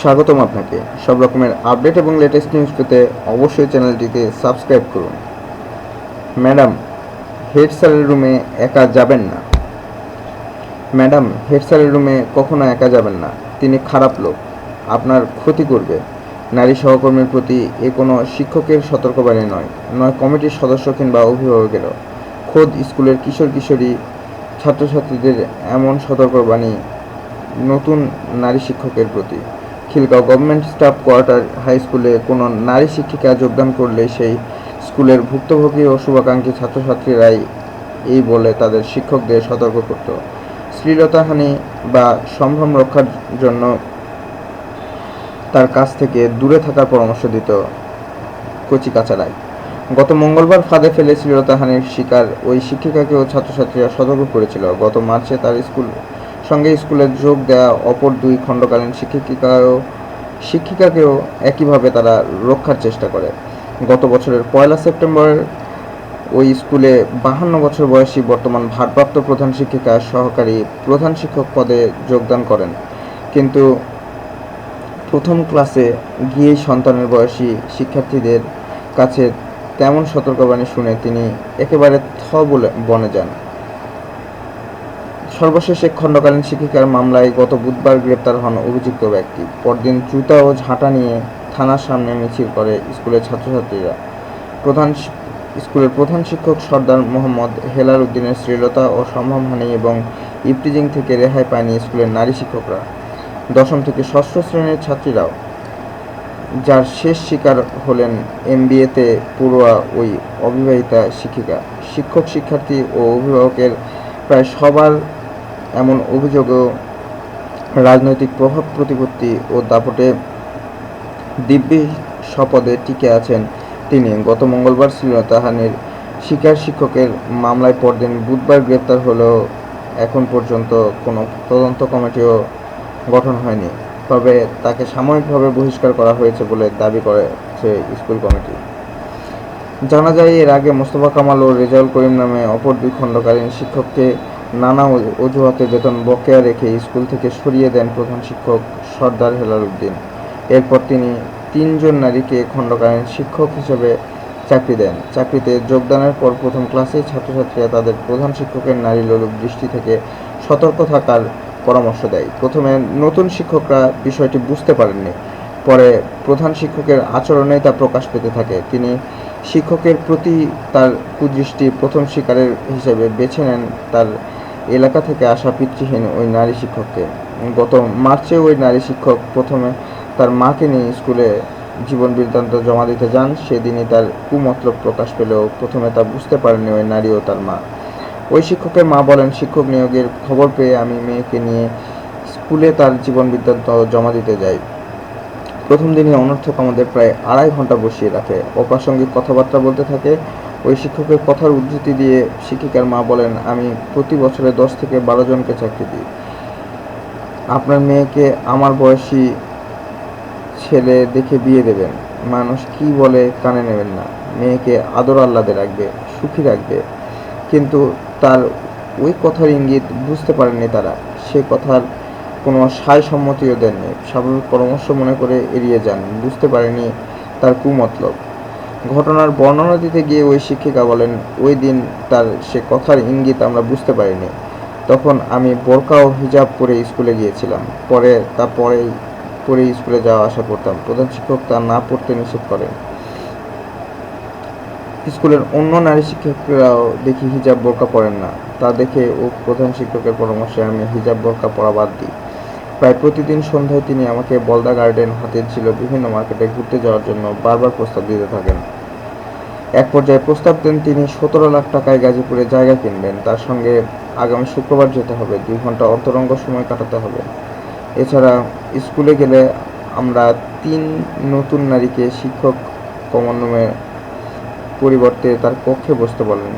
স্বাগতম আপনাকে। সব রকমের আপডেট এবং লেটেস্ট নিউজ পেতে অবশ্যই চ্যানেলটিতে সাবস্ক্রাইব করুন। ম্যাডাম হেড স্যারের রুমে একা যাবেন না। ম্যাডাম হেড স্যারের রুমে কখনো একা যাবেন না। তিনি খারাপ লোক। আপনার ক্ষতি করবে। নারী সহকর্মীর প্রতি এ কোনো শিক্ষকের সতর্কবাণী নয় নয় কমিটির সদস্য কিংবা অভিভাবকেরও। খোদ স্কুলের কিশোর কিশোরী, ছাত্রছাত্রীদের এমন সতর্কবাণী নতুন নারী শিক্ষকের প্রতি। Khilgaon government staff quarter high স্কুলে কোনো নারী শিক্ষিকা যোগদান করলে সেই স্কুলের ভুক্তভোগী ও শুভাকাঙ্ক্ষী ছাত্রছাত্রীরাই এই বলে তাদের শিক্ষকদের সতর্ক করত। শ্লীলতাহানি বা সম্ভ্রম রক্ষার জন্য তার কাছ থেকে দূরে থাকার পরামর্শ দিত কচি কাচারাই গত মঙ্গলবার ফাঁদে ফেলে শ্লীলতাহানির শিকার ওই শিক্ষিকাকেও ছাত্রছাত্রীরা সতর্ক করেছিল। গত মার্চে তার স্কুল সঙ্গে স্কুলে যোগ দেওয়া অপর দুই খণ্ডকালীন শিক্ষিকাও শিক্ষিকাকেও একইভাবে তারা রক্ষার চেষ্টা করে। গত বছরের পয়লা সেপ্টেম্বর ওই স্কুলে বাহান্ন বছর বয়সী বর্তমান ভারপ্রাপ্ত প্রধান শিক্ষিকা সহকারী প্রধান শিক্ষক পদে যোগদান করেন। কিন্তু প্রথম ক্লাসে গিয়েই সন্তানের বয়সী শিক্ষার্থীদের কাছে তেমন সতর্কবাণী শুনে তিনি একেবারে থ বলে বনে যান। সর্বশেষে খণ্ডকালীন শিক্ষিকার মামলায় গত বুধবার গ্রেপ্তার হন অভিযুক্ত ব্যক্তি। পরদিন জুতা ও ঝাঁটা নিয়ে থানার সামনে মিছিল করে স্কুলের ছাত্রছাত্রীরা। প্রধান স্কুলের প্রধান শিক্ষক সর্দার মোহাম্মদ হেলাল উদ্দিনের শ্রীলতা ও সম্ভ্রমহানি এবং ইপটিজিং থেকে রেহাই পায়নি স্কুলের নারী শিক্ষকরা। দশম থেকে ষষ্ঠ শ্রেণির ছাত্রীরাও। যার শেষ শিকার হলেন এমবিএতে পড়ুয়া ওই অবিবাহিতা শিক্ষিকা। শিক্ষক, শিক্ষার্থী ও অভিভাবকের প্রায় সবার এমন অভিযোগও রাজনৈতিক প্রভাব প্রতিপত্তি ও দাপটে দিব্যি শপথে টিকে আছেন তিনি। গত মঙ্গলবার শ্রীলতাহানির শিকার শিক্ষকের মামলায় পরদিন বুধবার গ্রেপ্তার হলেও এখন পর্যন্ত কোনো তদন্ত কমিটিও গঠন হয়নি। তবে তাকে সাময়িকভাবে বহিষ্কার করা হয়েছে বলে দাবি করেছে স্কুল কমিটি। জানা যায়, এর আগে মোস্তফা কামাল ও রেজাউল করিম নামে অপর দুই খণ্ডকালীন শিক্ষককে নানা অজু- অজুহাতে বেতন বকেয়া রেখে স্কুল থেকে সরিয়ে দেন প্রধান শিক্ষক সর্দার হেলাল উদ্দিন। এরপর তিনি তিনজন নারীকে খণ্ডকালীন শিক্ষক হিসেবে চাকরি দেন। চাকরিতে যোগদানের পর প্রথম ক্লাসে ছাত্রছাত্রীরা তাদের প্রধান শিক্ষকের নারী লোলুপ দৃষ্টি থেকে সতর্ক থাকার পরামর্শ দেয়। প্রথমে নতুন শিক্ষকরা বিষয়টি বুঝতে পারেননি। পরে প্রধান শিক্ষকের আচরণে তা প্রকাশ পেতে থাকে। তিনি শিক্ষকের প্রতি তার কুদৃষ্টি প্রথম শিকারের হিসেবে বেছে নেন তার এলাকা থেকে আসা পিতৃহীন ওই নারী শিক্ষককে। গত মার্চে ওই নারী শিক্ষক প্রথমে তার মাকে নিয়ে স্কুলে জীবন বৃত্তান্ত জমা দিতে যান, সেদিনই তার কুমতলব প্রকাশ পেলেও প্রথমে তা বুঝতে পারেননি ওই নারী ও তার মা। ওই শিক্ষকের মা বলেন, শিক্ষক নিয়োগের খবর পেয়ে আমি মেয়েকে নিয়ে স্কুলে তার জীবন বৃত্তান্ত জমা দিতে যাই। প্রথম দিনে অনর্থক আমাদের প্রায় আড়াই ঘণ্টা বসিয়ে রাখে। অপ্রাসঙ্গিক কথাবার্তা বলতে থাকে ওই শিক্ষকের কথার উদ্ধৃতি দিয়ে শিক্ষিকার মা বলেন, আমি প্রতি বছরে দশ থেকে বারো জনকে চাকরি দিই। আপনার মেয়েকে আমার বয়সী ছেলে দেখে বিয়ে দেবেন। মানুষ কি বলে কানে নেবেন না। মেয়েকে আদর আহ্লাদে রাখবে, সুখী রাখবে। কিন্তু তার ওই কথার ইঙ্গিত বুঝতে পারেননি তারা। সে কথার কোনো সায় সম্মতিও দেননি। স্বাভাবিক পরামর্শ মনে করে এড়িয়ে যান। বুঝতে পারেনি তার কুমতলব। ঘটনার বর্ণনা দিতে গিয়ে ওই শিক্ষিকা বলেন, ওই দিন তার সে কথার ইঙ্গিত আমরা বুঝতে পারিনি। তখন আমি বোরকা ও হিজাব পরে স্কুলে গিয়েছিলাম। পরে তা পরেই, পরে স্কুলে যাওয়া আসা করতাম। প্রধান শিক্ষক তা না পড়তে নিষেধ করেন। স্কুলের অন্য নারী শিক্ষকরাও দেখি হিজাব বোরকা পরেন না। তা দেখে ও প্রধান শিক্ষকের পরামর্শে আমি হিজাব বোরকা পরা বাদ দিই। প্রায় প্রতিদিন সন্ধ্যায় তিনি আমাকে বলদা গার্ডেন হাতে ছিল বিভিন্ন মার্কেটে ঘুরতে যাওয়ার জন্য বারবার প্রস্তাব দিতে থাকেন। এক পর্যায়ে প্রস্তাব দেন তিনি, সতেরো লাখ টাকায় গাজীপুরে জায়গা কিনবেন। তার সঙ্গে আগামী শুক্রবার যেতে হবে, দুই ঘণ্টা অন্তরঙ্গ সময় কাটাতে হবে। এছাড়া স্কুলে গেলে আমরা তিন নতুন নারীকে শিক্ষক কমন রুমে পরিবর্তে তার কক্ষে বসতে বলেন।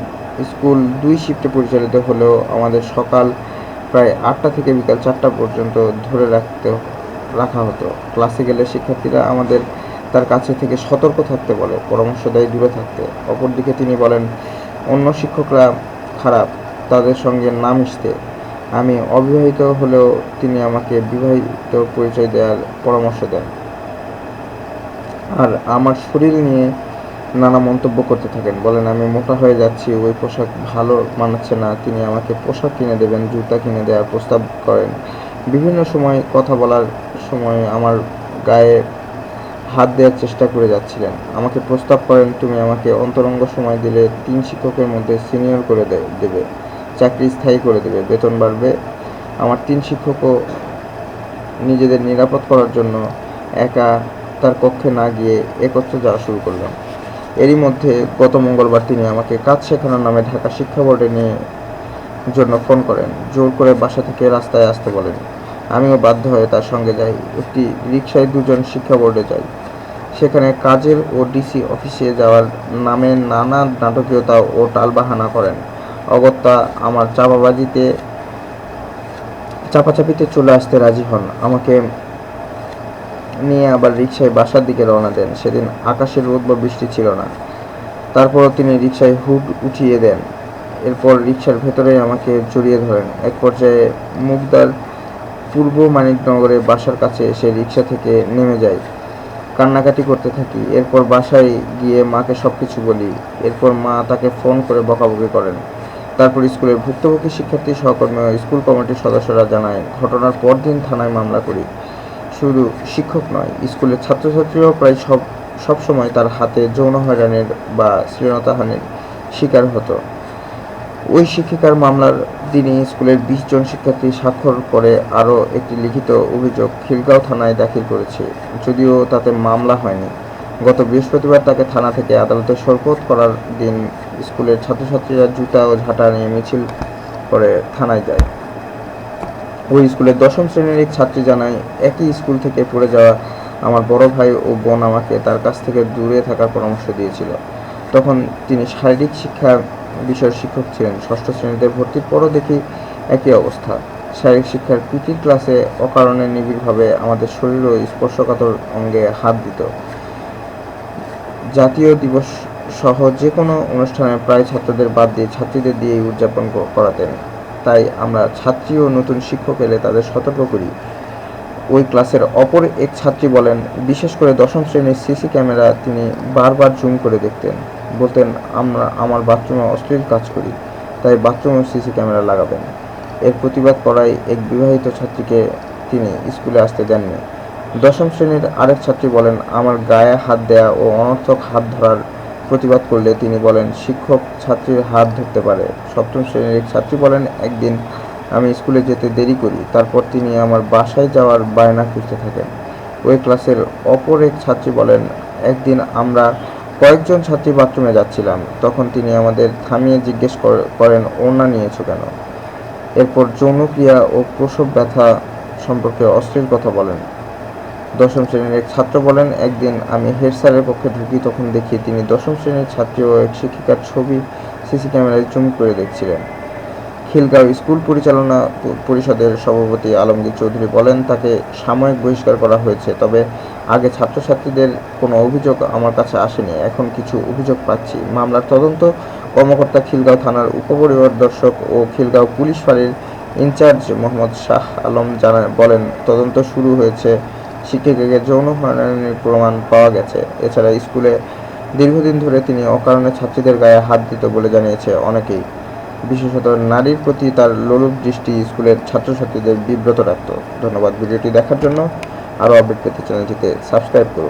স্কুল দুই শিফটে পরিচালিত হলেও আমাদের সকাল প্রায় আটটা থেকে বিকাল চারটা পর্যন্ত ধরে রাখতে, রাখা হতো। ক্লাসে গেলে শিক্ষার্থীরা আমাদের তার কাছে থেকে সতর্ক থাকতে বলে, পরামর্শ দেয় দূরে থাকতে। অপরদিকে তিনি বলেন, অন্য শিক্ষকরা খারাপ, তাদের সঙ্গে না মিশতে। আমি অবিবাহিত হলেও তিনি আমাকে বিবাহিত পরিচয় দেওয়ার পরামর্শ দেন। আর আমার শরীর নিয়ে নানা মন্তব্য করতে থাকেন। বলেন, আমি মোটা হয়ে যাচ্ছি, ওই পোশাক ভালো মানাচ্ছে না। তিনি আমাকে পোশাক কিনে দেবেন, জুতা কিনে দেওয়ার প্রস্তাব করেন। বিভিন্ন সময় কথা বলার সময় আমার গায়ে হাত দেওয়ার চেষ্টা করে যাচ্ছিলেন। আমাকে প্রস্তাব করেন, তুমি আমাকে অন্তরঙ্গ সময় দিলে তিন শিক্ষকের মধ্যে সিনিয়র করে দেবে, চাকরি স্থায়ী করে দেবে, বেতন বাড়বে। আমার তিন শিক্ষকও নিজেদের নিরাপদ করার জন্য একা তার কক্ষে না গিয়ে একত্রে যাওয়া শুরু করলাম এরই মধ্যে গত মঙ্গলবার তিনি আমাকে কাজ শেখানোর নামে ঢাকা শিক্ষা বোর্ডে নিয়ে জন্য ফোন করেন। জোর করে বাসা থেকে রাস্তায় আসতে বলেন। আমিও বাধ্য হয়ে তার সঙ্গে যাই। একটি রিক্সায় দুজন শিক্ষা বোর্ডে যাই। সেখানে কাজের ও ডিসি অফিসে যাওয়ার নামে নানা নাটকীয়তা ও টালবাহানা করেন। অগত্যা আমার চাপাবাজিতে, চাপাচাপিতে চলে আসতে রাজি হন। আমাকে নিয়ে আবার রিক্সায় বাসার দিকে রওনা দেন। সেদিন আকাশের রোদ বা বৃষ্টি ছিল না। তারপরও তিনি রিক্সায় হুড উঠিয়ে দেন। এরপর রিক্সার ভেতরে আমাকে জড়িয়ে ধরেন। এক পর্যায়ে মুগদার পূর্ব মানিকনগরে বাসার কাছে এসে রিক্সা থেকে নেমে যাই কান্নাকাটি করতে থাকি। এরপর বাসায় গিয়ে মাকে সব কিছু বলি। এরপর মা তাকে ফোন করে বকাবকি করেন। তারপর স্কুলের ভুক্তভোগী শিক্ষার্থী, সহকর্মী স্কুল কমিটির সদস্যরা জানায়, ঘটনার পরদিন থানায় মামলা করি। শুধু শিক্ষক নয়, স্কুলের ছাত্রছাত্রীরাও প্রায় সব সব সময় তার হাতে যৌন হয়রানির বা শ্লীলতাহানির শিকার হতো। ওই শিক্ষিকার মামলার দিনই স্কুলের বিশ জন শিক্ষার্থী স্বাক্ষর করে আরও একটি লিখিত অভিযোগ খিলগাঁও থানায় দাখিল করেছে, যদিও তাতে মামলা হয়নি। গত বৃহস্পতিবার তাকে থানা থেকে আদালতে সরপত করার দিন স্কুলের ছাত্রছাত্রীরা জুতা ও ঝাঁটা নিয়ে মিছিল করে থানায় যায়। ওই স্কুলের দশম শ্রেণির এক ছাত্রী জানায়, একই স্কুল থেকে পড়ে যাওয়া আমার বড় ভাই ও বোন আমাকে তার কাছ থেকে দূরে থাকার পরামর্শ দিয়েছিল। তখন তিনি শারীরিক শিক্ষা বিষয়ের শিক্ষক ছিলেন। ষষ্ঠ শ্রেণীতে ভর্তির পরও দেখি একই অবস্থা। শারীরিক শিক্ষার পিটির ক্লাসে অকারণে নিবিড়ভাবে আমাদের শরীর ও স্পর্শকাতর অঙ্গে হাত দিত। জাতীয় দিবস সহ যে কোনো অনুষ্ঠানে প্রায় ছাত্রদের বাদ দিয়ে ছাত্রীদের দিয়েই উদযাপন করাতেন। তাই আমরা ছাত্রী ও নতুন শিক্ষক এলে তাদের সতর্ক করি। ওই ক্লাসের অপর এক ছাত্রী বলেন, বিশেষ করে দশম শ্রেণির সিসি ক্যামেরা তিনি বারবার জুম করে দেখতেন। বলতেন, আমরা, আমার বাথরুমে অশ্লীল কাজ করি, তাই বাথরুমে সিসি ক্যামেরা লাগাবেন। এর প্রতিবাদ করায় এক বিবাহিত ছাত্রীকে তিনি স্কুলে আসতে দেননি। দশম শ্রেণির আরেক ছাত্রী বলেন, আমার গায়ে হাত দেয়া ও অনর্থক হাত ধরার প্রতিবাদ করলে তিনি বলেন, শিক্ষক ছাত্রীর হাত ধরতে পারে। সপ্তম শ্রেণির এক ছাত্রী বলেন, একদিন আমি স্কুলে যেতে দেরি করি, তারপর তিনি আমার বাসায় যাওয়ার বায়না খুঁজতে থাকেন। ওই ক্লাসের অপর এক ছাত্রী বলেন, একদিন আমরা কয়েকজন ছাত্রী বাথরুমে যাচ্ছিলাম। তখন তিনি আমাদের থামিয়ে জিজ্ঞেস কর- করেন ওনা নিয়েছো কেন? এরপর যৌনক্রিয়া ও প্রসব ব্যথা সম্পর্কে অশ্লীল কথা বলেন। দশম শ্রেণির এক ছাত্র বলেন, একদিন আমি হেড স্যারের পক্ষে ঢুকি, তখন দেখি তিনি দশম শ্রেণির ছাত্রী ও এক শিক্ষিকার ছবি, সিসি ক্যামেরায় জুম করে দেখছিলেন। খিলগাঁও স্কুল পরিচালনা পরিষদের সভাপতি আলমগীর চৌধুরী বলেন, তাকে সাময়িক বহিষ্কার করা হয়েছে, তবে আগে ছাত্রছাত্রীদের কোনো অভিযোগ আমার কাছে আসেনি। এখন কিছু অভিযোগ পাচ্ছি। মামলার তদন্ত কর্মকর্তা খিলগাঁও থানার উপপরিদর্শক ও খিলগাঁও পুলিশ ফাঁড়ির ইনচার্জ মোহাম্মদ শাহ আলম জানা বলেন, তদন্ত শুরু হয়েছে শিক্ষিকাকে যৌন হয়রানির প্রমাণ পাওয়া গেছে। এছাড়া স্কুলে দীর্ঘদিন ধরে তিনি অকারণে ছাত্রীদের গায়ে হাত দিত বলে জানিয়েছে অনেকেই। বিশেষত নারীর প্রতি তার লোলুপ দৃষ্টি স্কুলের ছাত্রছাত্রীদের বিব্রত রাখত ধন্যবাদ ভিডিওটি দেখার জন্য। আরও আপডেট পেতে চ্যানেলটিতে সাবস্ক্রাইব করুন।